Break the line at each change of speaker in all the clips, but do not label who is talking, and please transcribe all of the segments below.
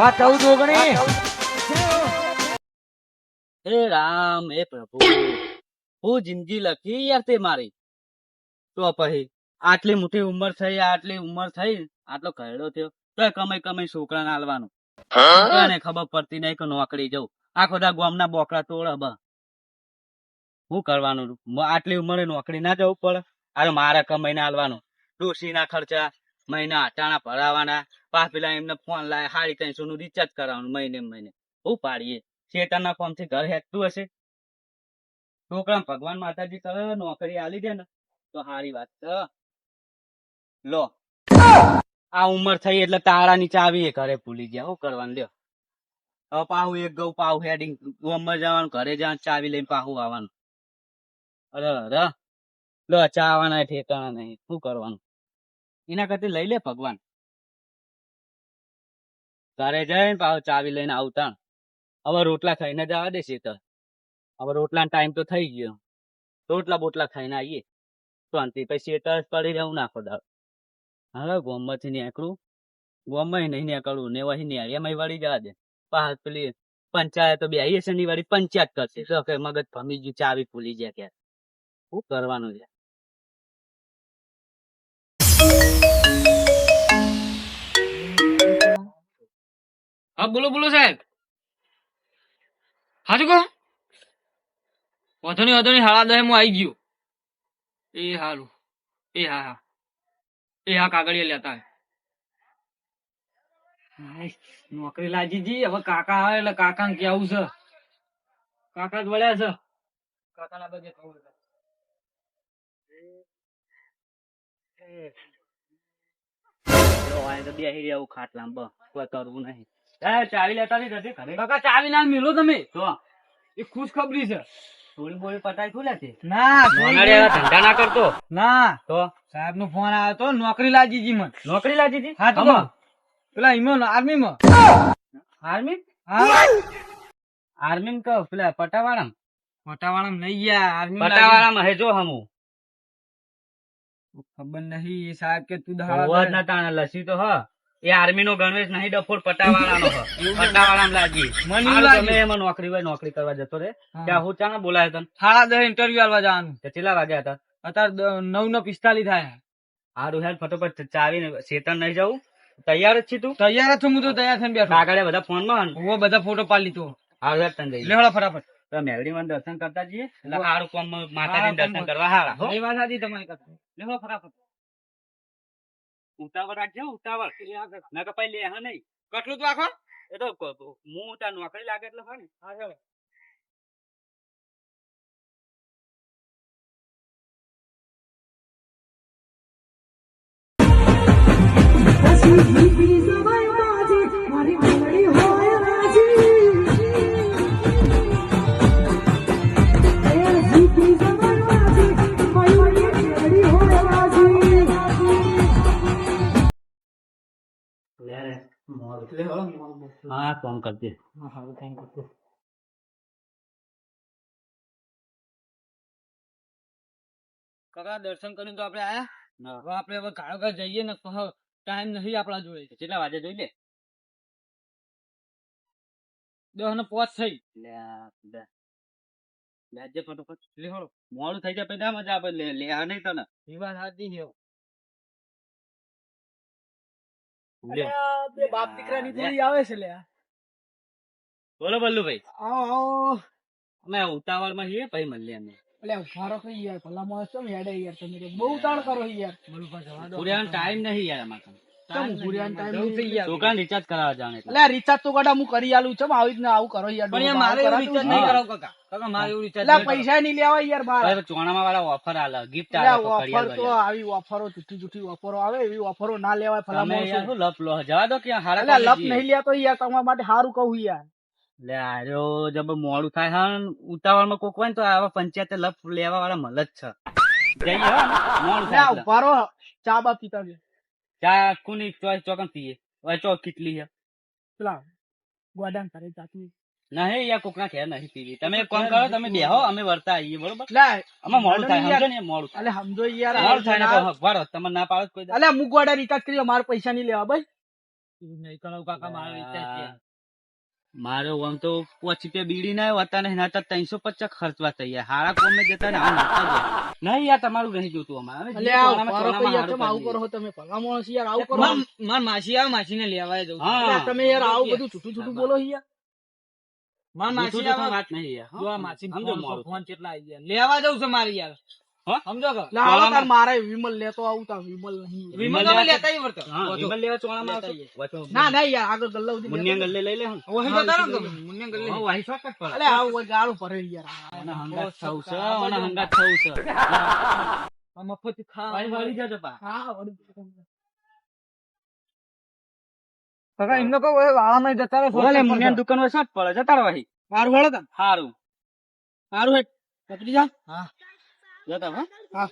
વાત ચૌદ ઓગણી
હે રામ હે પ્રભુ. હું જિંદગી લખી યાર તે મારી. તો પછી આટલી મોટી ઉંમર થઈ આટલી ઉંમર થઈ આટલો ઘરડો થયો. તો કમાઈ કમાઈ છોકરાને આલવાનું એને ખબર પડતી નહીં કે નોકરી જવું આખો દા ગામના બોકડા તોડ બ. શું કરવાનું? આટલી ઉંમરે નોકરી ના જવું પડે. અરે મારે કમાઈને આલવાનું ડોશીના ખર્ચા મહિના અટાણા ભરાવાના. પાછ પેલા એમને ફોન લાય, હારી ત્રણસો નું રિચાર્જ કરાવવાનું મહિને મહિને. હું પાડીએ. શેતાના ફોનથી ઘર હેકતું હશે. છોકરા ભગવાન માતાજી કરે, નોકરી આલી દે ને, તો સારી વાત લો. આ ઉંમર થઈ એટલે તાળાની ચાવી એ ઘરે ભૂલી ગયા. શું કરવાનું? લ્યો. હવે પાહુ એક ગૌ, પાહુ હેડિંગ. ઉંમર જવાનું, ઘરે જવાનું, ચાવી લઈને પાહુ આવવાનું. અરે અરે. લો ચાવાના ઠેકાણા નહીં. શું કરવાનું? એના કરતી લઈ લે ભગવાન. ઘરે જઈને પાછો ચાવી લઈને આવતા. હવે રોટલા ખાઈને જવા દે શેતર. હવે રોટલા ટાઈમ તો થઈ ગયો. રોટલા બોટલા ખાઈને આવીએ. શાંતિ પછી શેતર પડી રહેવું નાખો દાળ. હવે ગોમમાંથી નીકળું. ગોમમાં નહીં નીકળવું ને વહી નહીં એમાં વળી જવા દે. પાછ પેલી પંચાયત બે શનિ વાળી પંચાયત કરશે. તો કે મગજ ફમી ગયું, ચાવી ભૂલી જાય ક્યારે શું કરવાનું છે?
હા બોલો બોલો સાહેબ હાજુ કહો વાંધો નહીં વાંધો નહીં હાડા દહે હું આવી ગયો એ હારું એ હા હા એ હા કાગળિયા લેતા નોકરી લાગી જી હવે કાકા આવે એટલે કાકા ને કેવું છે કાકા જ વળ્યા છે કાકા ના બધે ખબર
બે બસ કોઈ કરવું નહીં ચાવી લેતા નથી ઘરે
કાકા ચાવી ના મિલો તમે.
તો
એ ખુશ ખબરી છે.
થોડી બોળી પટાઈ શું લેતી
ના
ધંધા ના કરતો.
ના.
તો?
સાહેબ નો ફોન આવ્યો તો નોકરી લાગી જી મને.
નોકરી લાગી જી?
હા તો પેલા ઈમો આર્મી માં
આર્મી?
હા.
આર્મી કહો પેલા પટાવાળા
પટાવાળા નહીં ગયા આર્મી
પટાવાળામાં હે જો હમુ.
ખબર નહીં સાહેબ કે તું
અવાજ ના તાણે લસી તો હ. એ આર્મી નો ગણવેશ નહીં ડફોર પટાવાળાનો લાગી.
મને
હારું એમાં નોકરી હોય નોકરી કરવા જતો રે. ત્યાં હું ચાને બોલાયો તને?
સાડા દસ ઇન્ટરવ્યુ આલવા જવાનું.
કેટલા વાગ્યા હતા?
અત્યારે નવ ને પિસ્તાલીસ થાય.
હારું હેડ ફટોફટ ચાવીને શેતન નહીં જવું. તૈયાર જ છી તું?
તૈયાર જ છું હું તો તૈયાર થઈને બેઠો.
આગળ બધા ફોનમાં
હું બધા ફોટો પાડી લીધો.
હારું હેડ તને
લેવડો ફટાફટ.
મેલડી માં દર્શન કરતા જઈએ. એટલે હારું કોમ માતાજી દર્શન કરવા હારા
એ વાત સાચી તમારી કથા
લેવો ફટાફટ. ઉતાવળ રાખજો ઉતાવળ. ના કે પછી લે હા નહીં.
કેટલું તો આખો
એ તો હું ત્યાં નોકરી લાગે એટલે હોય ને
હા ચાલો
હા કોમ કરજે.
કાકા દર્શન કરીને તો આપણે આયા? હવે આપણે હવે ઘાડો ઘર જઈએ ને ટાઈમ નહીં આપણા જોડે.
કેટલા વાગે જોઈ લે?
દસ ને પોચ થઈ.
લે લેજે ફટોફટ. લેહો મોડું થઈ જાય પછી ના મજા આવે. લે લે આ નહીં તને?
એ વાત સાચી છે. બાપ દીકરાની જોડી આવે છે લે
બોલો બલ્લુભાઈ.
આવો આવો.
અમે ઉતાવળમાં છીએ પછી મળીએ અમે.
એટલે ઉભારો કઈ યાર ભલા મોસમ હેડે યાર તમે બહુ તાણ કરો યાર. બરોબર જવા દો
ટાઈમ નહીં યાર અમારે રિચાર્જ કરાવવા એટલે.
રિચાર્જ તો ગડા હું કરી આલું છું આવી રીતના આવું કરો યાર
પણ મારે એવું નહીં કરાવવું કાકા. કાકા મારે એવું recharge
પૈસા નહીં લેવા યાર બાર
ચોણામાં વાળા offer આલે, gift આલે,
ઓફર તો આવી ઓફરો જુઠ્ઠી જુઠ્ઠી ઓફરો આવે એવી ઓફરો ના લેવાય ભલા
તમે યાર
માણસો
શું લપ લો જવા દો ક્યાં હારા
એટલે લપ નહીં લેતો યાર તમારા માટે સારું કહું યાર.
લે આર્યો જબ મોડું થાય હા ઉતાવળમાં કોક હોય ને તો આવા પંચાયતે લપ લેવા વાળા મળે જ છે. જઈએ મોડું થાય
ઉભારો ચા બા પીતા છે
ચા કોની ચોઈસ ચોકન પીએ હવે ચો કેટલી છે
પેલા ગોડાન કરે ચાચી
નહીં યાર કોકના ઘેર નહીં પીવી. તમે કામ કરો તમે બેહો અમે વળતા આવીએ બરોબર? આમાં મોડું થાય. સમજો ને મોડું
એટલે સમજો યાર
મોડું થાય ને વાળો તમે ના પાડો કોઈ
અલ્યા હું ગોડા રિચાર્જ કરી મારે પૈસા નહીં લેવા ભાઈ. નહીં કરાવું કાકા મારો વિચાર છે.
મારો આમ તો પછી તે બીડી ના હોતા ને એના ત્રણસો પચાસ ખર્ચવા તૈયાર. હારા કોમે જતા ને આમ નતા જાય. નહીં યાર તમારું નહીં જોતું
આવું કરો તમે. ભલા માણસ યાર આવું કરો.
માર માસી આવે માસી ને લેવા જવું
હા.
તમે યાર આવું બધું છૂટું છૂટું બોલો યાર.
માર માસી
વાત નહીં યાર
જો આ માસી ફોન કેટલા આવી ગયા. લેવા જવું છે મારી યાર? સમજો કે
લે તાર મારે વિમલ લેતો આવું તાર વિમલ નહીં
વિમલ
લેવા
લેતા ય વર્તો.
વિમલ લેવા ચોળામાં
લેતા
આવશો?
ના ના યાર આગળ ગલ્લા સુધી
મુનિયા ગલ્લે લઈ લે હું.
ઓહી જતા રહો ને મુન્યા ગલ્લે.
હા, વાહી શોર્ટકટ પર.
અલે આવું હોય ગાળું યાર
આના હંગાત થવું છે, આના હંગાત થવું છે.
મફત ખાવા
વાળી વાળી જજો પા.
હા વળી.
કાકા એમને કહો હવે વાળામાં જતા રહો
ઓલે મુનિયાની દુકાનમાં શોર્ટ પડે, જતા રહો ભાઈ
હારું
હારું.
હારું પકડી જા
હા
જતા હો.
હા.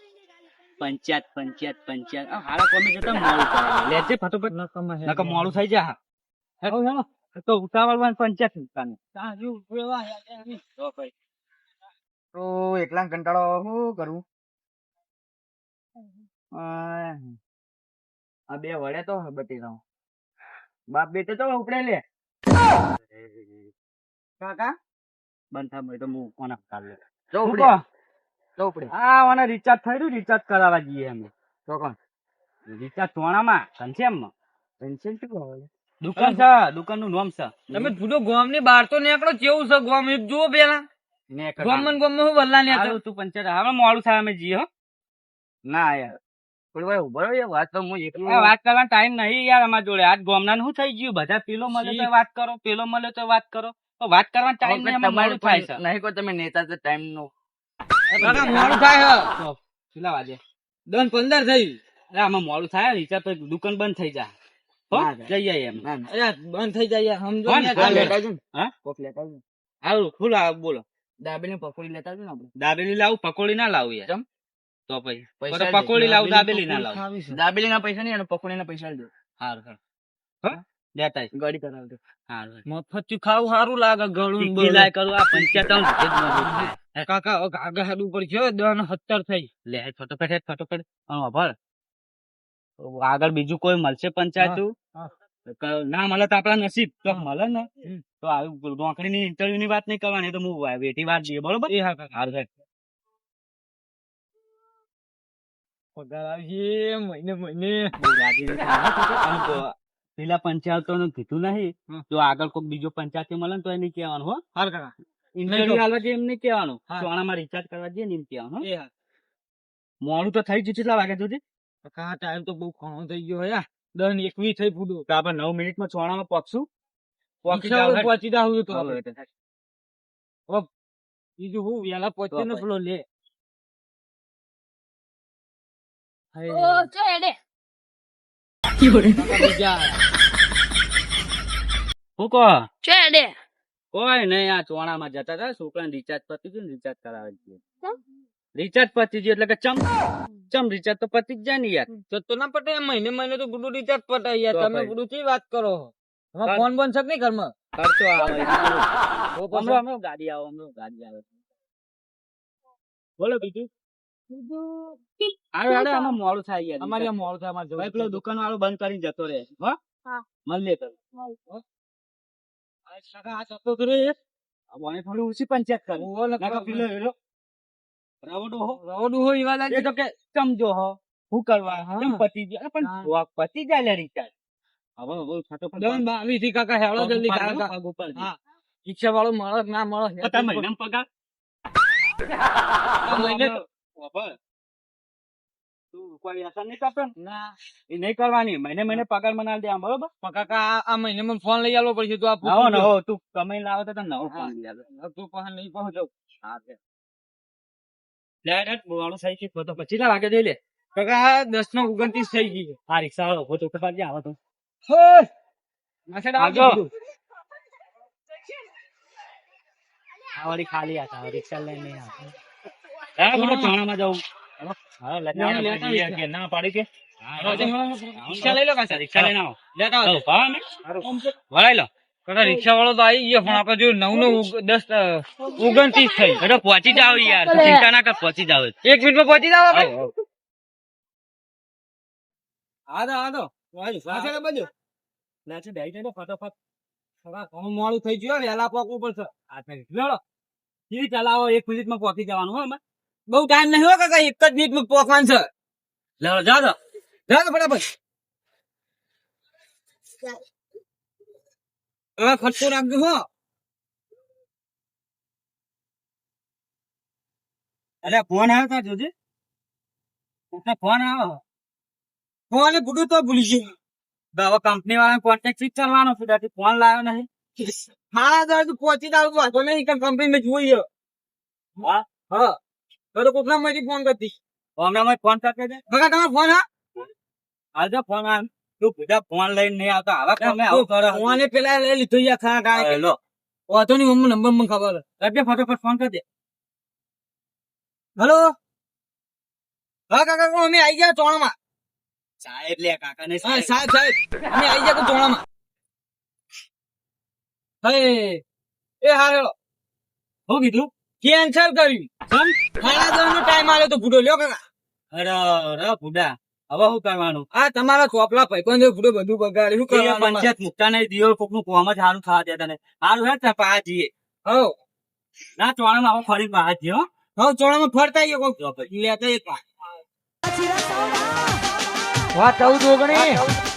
પંચાયત પંચાયત પંચાયત. આ હારા કોમે જતા મોડું કરાવે. લેજે ફટોફટ નકર મોડું થઈ જા હેડો હેડો. તો ઉતાવળમાં પંચાયત દુકાને તો ભાઈ.
તો એકલા કંટાળો શું કરું?
આ બે વડે તો બટી રહું બાપ બેટે તો ઉપડે લે.
કાકા?
બંધ થાય તો હું કોના કાઢ લે
જો
હું
ઉપડે.
કહો,
જો ઉપડે
મને રિચાર્જ થયું રિચાર્જ કરાવવા જઈએ અમે. તો કોણ? રિચાર્જ સોનામાં ઘનશ્યામમાં.
પેન્શન શું કહો?
દુકાન છે દુકાનનું નામ છે.
તમે ભૂલો ગોમની બહાર તો નીકળો કેવું છે ગોમ એક જુઓ પેલા
ગોમમાં
ગોમ હું વલ્લા ને
તું પંચર હવે મોડું થાય અમે જીઓ ના યાર. થોડી ઊભો વાત તો હું એકલો વાત કરવાનો ટાઈમ નહીં યાર અમારા જોડે. આજ ગોમના શું થઈ ગયું? બધા પેલો મળે તો વાત કરો પેલો મળે તો વાત કરો. તો વાત કરવાનો ટાઈમ નહીં અમારે થાય છે.
નહીં કોઈ તમે નેતા તો ટાઈમ નો
કાકા મોડું થાય હે.
કેટલા વાગે.
દસ પંદર થઈ.
અરે આમાં મોડું થાય રિચાર્જ પછી દુકાન બંધ થઈ જાય. જઈ એમ.
અરે બંધ થઈ સમજો.
હારું ફૂલ બોલો.
દાબેલી પકોડી લેતા આવજો ને આપણે.
દાબેલી લાવું પકોડી ના લાવું યાર. તો પછી.
પૈસા
પકોડી લાવું દાબેલી ના લાવું.
દાબેલી ના પૈસા નહીં અને પકોડી ના પૈસા લેજો
હારું હારું. લેતા.
ગાડી કરાવજો.
હારું
મફત ખાવું સારું લાગે ગળું
કરું આ પંચાયત
કાકા હવે આગળ હેડ ઉપર છે દસ સત્તર થઈ.
લે ફટોફટ હેડ ફટોફટ વાપર. આગળ બીજું કોઈ મળશે પંચાયત ના મળે તો આપડા નસીબ. તો મળે ને. તો આવી નોકરી ની ઇન્ટરવ્યુ ની વાત નહીં કરવાની તો હું વેઠી વાત જઈએ બરોબર?
એ હા કાકા.
હારું સાહેબ
પગાર આવશે મહિને મહિને.
પેલા પંચાયતો કીધું નહીં. જો આગળ કોઈ બીજો પંચાયત મળે ને તો એને કહેવાનું હો.
હાર કાકા.
ઇન્ટરવ્યુ આલવા જઈએ એમને કહેવાનું. ચોણામાં રિચાર્જ કરવા જઈએ ને એમ કહેવાનું મોડું તો થઈ ગયું કેટલા વાગે સુધી
કાકા ટાઈમ તો બહુ ઘણો થઈ ગયો યાર. દસ ને એકવીસ થઈ પૂરું
તો આપણે નવ મિનિટમાં ચોણામાં પહોંચશું. પહોંચી જાવ
તો બીજું હું વેલા પહોંચે ને પેલો લે.
ઓ ચો એડે.
હું કહો?
ચો એડે
કોઈ નહીં આ ચોણામાં જતા હતા છોકરાને રિચાર્જ પતી ગયું રિચાર્જ કરાવે છે રિચાર્જ પતી ગયું એટલે કે ચમ ચમ રિચાર્જ તો પતી જ જાય ને યાર.
તો તો ના પટે મહિને મહિને તો ગુડુ રિચાર્જ પટાય યાર. તમે ગુડુ ચી વાત કરો? તમારે ફોન બોન સક નહીં ઘરમાં?
ખર્ચો આવે હમણાં ગાડી આવે હમણાં ગાડી આવે બોલો બીજું. મોડું થાય યાર
અમારે મોડું થાય અમારે
પેલો દુકાન વાળો બંધ કરીને જતો રહે હો?
હા.
મળીએ તો
આ કાકા તો રે
મને થોડી ઓછી પંચાયત કરે.
ઓહો ને
નાકા પેલો રાવડો હો
રવડું હોય એવા લાગે
તો કે સમજો હો. શું કરવા?
હા.
પતી જાય. પણ. જોવા પતી જાય લે રિચાર્જ હવે
થી કાકા હેળો જલ્દી કાકા. હા. રિક્ષા વાળો મળે ના મળે?
પતા મહિનામાં પગાર?
મહિને
કોઈ આશા નહીં કરતો ના? એ નહીં કરવાની. મહિને મહિને પગાર મને દે આમ બરોબર
કાકા આ- મહિને મને ફોન લઈ આવવો પડશે તો આ
નવો નવો. તું કમાઈ લાવો તો તને નવો ફોન લઈ આલો.
તું પાસે નહીં પહોંચો.
હા તે. લે લે બોવાળો સહી તો પછી ના વાગે જોઈ લે?
કાકા દસ નો ઓગણત્રીસ થઈ ગઈ
આ રિક્ષા વાળો ફોટો જે આવો તો. ખાલી રિક્ષા લઈને આવતો. ચોણામાં જાઉં. હા લેતા આવો.
લેતા આવીશ.
કે ના પાડી કે?
રિક્ષા લઈ લો કાકા
રિક્ષા લઈને આવો.
લેતા આવજો.
ભાવ વળાઈ લો.
કાકા રિક્ષા વાળો તો આવી ગયો પણ આપડે જો નવ નવ દસ ઓગણત્રીસ થઈ.
એટલે પહોંચી જાવ યાર. ચિંતા ના કર પહોંચી જાવ
એક મિનિટમાં પહોંચી જાવ આપણે.
આવો, આવો.
હા તો હા તો આ બાજુ
લેશે બેહી જઈને ફટાફટ ઘણું મોડું થઈ ગયું વેલા પોકવું પડશે. આ થઈ ચલાવો એક મિનિટમાં પહોંચી જવાનું હો અમે.
બહુ ટાઈમ નહીં હો કાકા, એક જ મિનિટમાં પહોંચવાનું છે. ફટાફટ. ખર્ચો રાખજો હો.
અરે ફોન આવ્યો તા જોજે. એટલે ફોન આવ્યો
ફોન ભૂડું તો ભૂલી ગયો.
હવે કંપની વાળા કોન્ટેક્ટ ફિક્સ કરવાનો છે, ત્યાંથી ફોન લાવ્યો નહીં.
હા તો પહોંચી જાવ વાંધો નહીં કંપની માં જોઈએ
હા
હા. તો તો કોકના માંથી ફોન કરતી.
કોકના મને ફોન કરતે છે
કાકા તમારો ફોન હા?
આજે ફોન આ તું બધા ફોન લઈને નહીં આવતો. હવે તમે આવું કરો
ફોને પેલા લઈ લીધો યાર ખરા કાળે
લો
વાંધો નહીં મમ્મી નંબર મને ખબર
કરજે ફટાફટ ફોન કરજે.
હલો? હા કાકા કો અમે આવી ગયા ચોણમાં.
સાહેબ લે કાકા ને
સાહેબ. સાહેબ સાહેબ. અમે આવી ગયા ચોણામાં. હે. એ હા હેલો.
શું કીધું?
કેન્સલ કર્યું. સાડા જવાનો ટાઈમ આવ્યો તો ભૂડો લ્યો કાકા.
અરે અરે ભૂડા. હવે શું કરવાનું?
આ તમારા ચોપલા ભાઈબંધે ભૂડો બધું બગાડ્યું શું?
પંચાયત મુકતા નહીં દિયો કોકનું કોમ જ સારું ખાવા દેતા નહીં સારું હે ને પા જઈએ
હો
ના ચોણા માં ફરી પા જઈએ હો.
હવે ચોણામાં ફરતા આવીએ કોક. લેતા એક વાત ચૌદ ઓગણી.